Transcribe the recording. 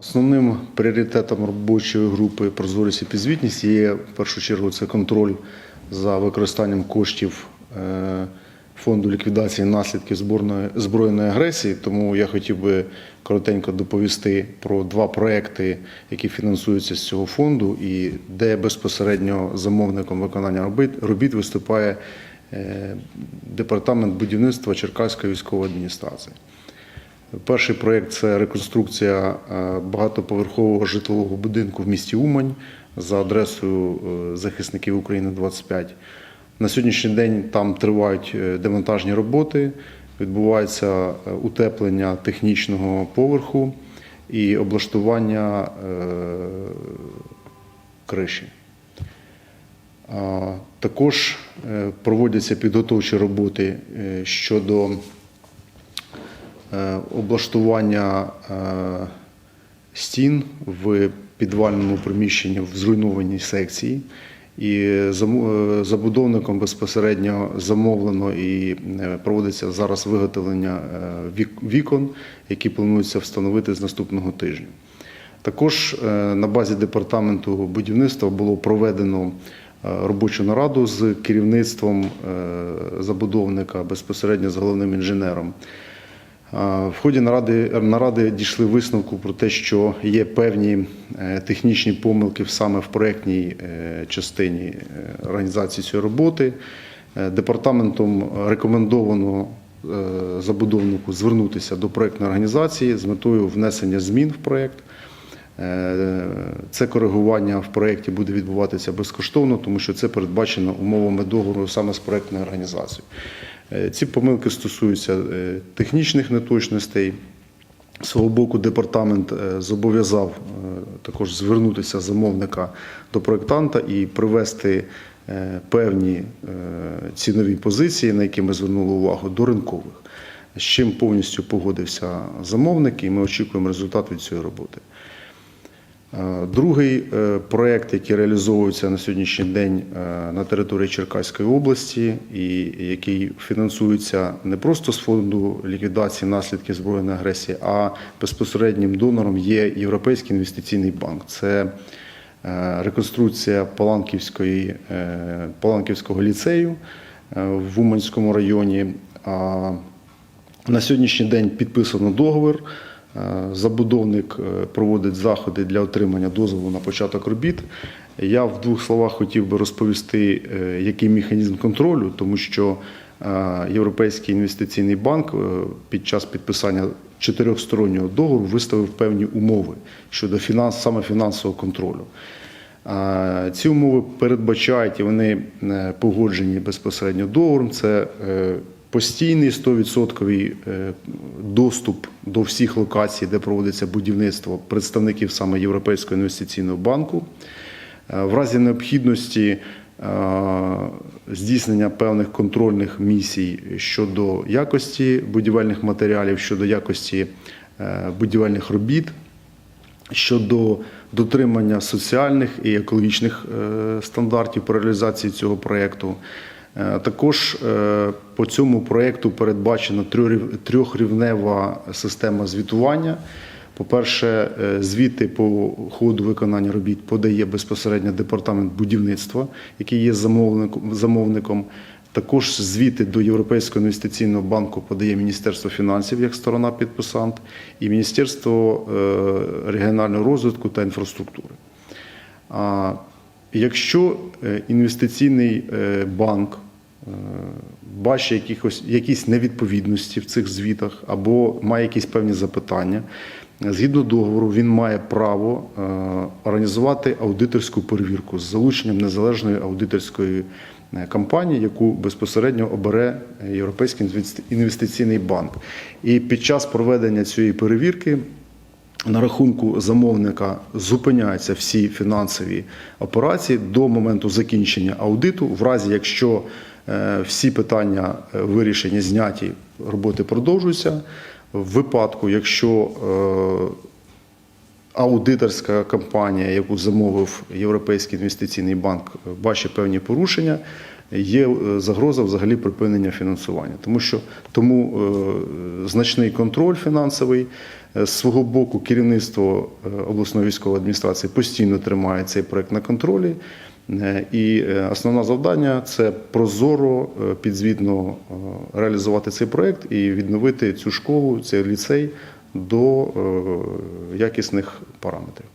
Основним пріоритетом робочої групи прозорість і підзвітність є в першу чергу це контроль за використанням коштів е, фонду ліквідації наслідків збройної агресії. Тому я хотів би коротенько доповісти про два проекти, які фінансуються з цього фонду, і де безпосередньо замовником виконання робіт, робіт виступає е, департамент будівництва Черкаської військової адміністрації. Перший проєкт це реконструкція е, багатоповерхового житлового будинку в місті Умань за адресою е, захисників України 25. На сьогоднішній день там тривають е, демонтажні роботи, відбувається утеплення технічного поверху і облаштування криші. Також проводяться підготовчі роботи щодо облаштування е, стін в підвальному приміщенні в зруйнованій секції. І е, забудовником безпосередньо замовлено і е, проводиться зараз виготовлення е, вікон, які планується встановити з наступного тижня. Також е, на базі департаменту будівництва було проведено е, робочу нараду з керівництвом е, забудовника безпосередньо з головним інженером. В ході наради, наради дійшли висновку про те, що є певні е, технічні помилки саме в проєктній е, частині е, організації цієї роботи. Департаментом рекомендовано забудовнику звернутися до проєктної організації з метою внесення змін в проєкт. Це коригування в проєкті буде відбуватися безкоштовно, тому що це передбачено умовами договору саме з проєктною організацією. Е, Ці помилки стосуються е, технічних неточностей. Свого боку, департамент е, зобов'язав також звернутися замовника до проєктанта і привести певні цінові позиції, на які ми звернули увагу, до ринкових. З чим повністю погодився замовник, і ми очікуємо результат від цієї роботи. Е, Другий е, проект, який реалізовується на сьогоднішній день е, на території Черкаської області, і який фінансується не просто з фонду ліквідації наслідків збройної агресії, а безпосереднім донором є Європейський інвестиційний банк. Це реконструкція Паланківської, Паланківського ліцею в Уманському районі. На сьогоднішній день підписано договір. Е, Забудовник е, проводить заходи для отримання дозволу на початок робіт. Я в двох словах хотів би розповісти, е, який механізм контролю, тому що Європейський інвестиційний банк під час підписання чотирьохстороннього договору виставив певні умови щодо фінанс, саме фінансового контролю. Ці умови передбачають і вони погоджені безпосередньо договором. Це постійний 100% е, доступ до всіх локацій, де проводиться будівництво представників саме Європейського інвестиційного банку. Е, В разі необхідності е, здійснення певних контрольних місій щодо якості будівельних матеріалів, щодо якості будівельних робіт щодо дотримання соціальних і екологічних стандартів по реалізації цього проєкту. Е, Також е, по цьому проєкту передбачена трьохрівнева система звітування. По-перше, е, звіти по ходу виконання робіт подає безпосередньо департамент будівництва, який є замовником. Також звіти до Європейського інвестиційного банку подає Міністерство фінансів як сторона підписант і Міністерство регіонального розвитку та інфраструктури. Якщо е, інвестиційний е, банк е, бачить якихось, якісь невідповідності в цих звітах або має якісь певні запитання, згідно договору, він має право організувати аудиторську перевірку з залученням незалежної аудиторської компанії, яку безпосередньо обере Європейський інвести- інвестиційний банк. І під час проведення цієї перевірки на рахунку замовника зупиняються всі фінансові операції до моменту закінчення аудиту. В разі, якщо е, всі питання е, вирішені, зняті, роботи продовжуються. В випадку, якщо е, аудиторська компанія, яку замовив Європейський інвестиційний банк, бачить певні порушення, є е, загроза взагалі припинення фінансування, тому що тому е, значний контроль фінансовий Е, з свого боку керівництво обласної військової адміністрації постійно тримає цей проект на контролі. І основне завдання це прозоро, підзвітно реалізувати цей проект і відновити цю школу, цей ліцей до якісних параметрів.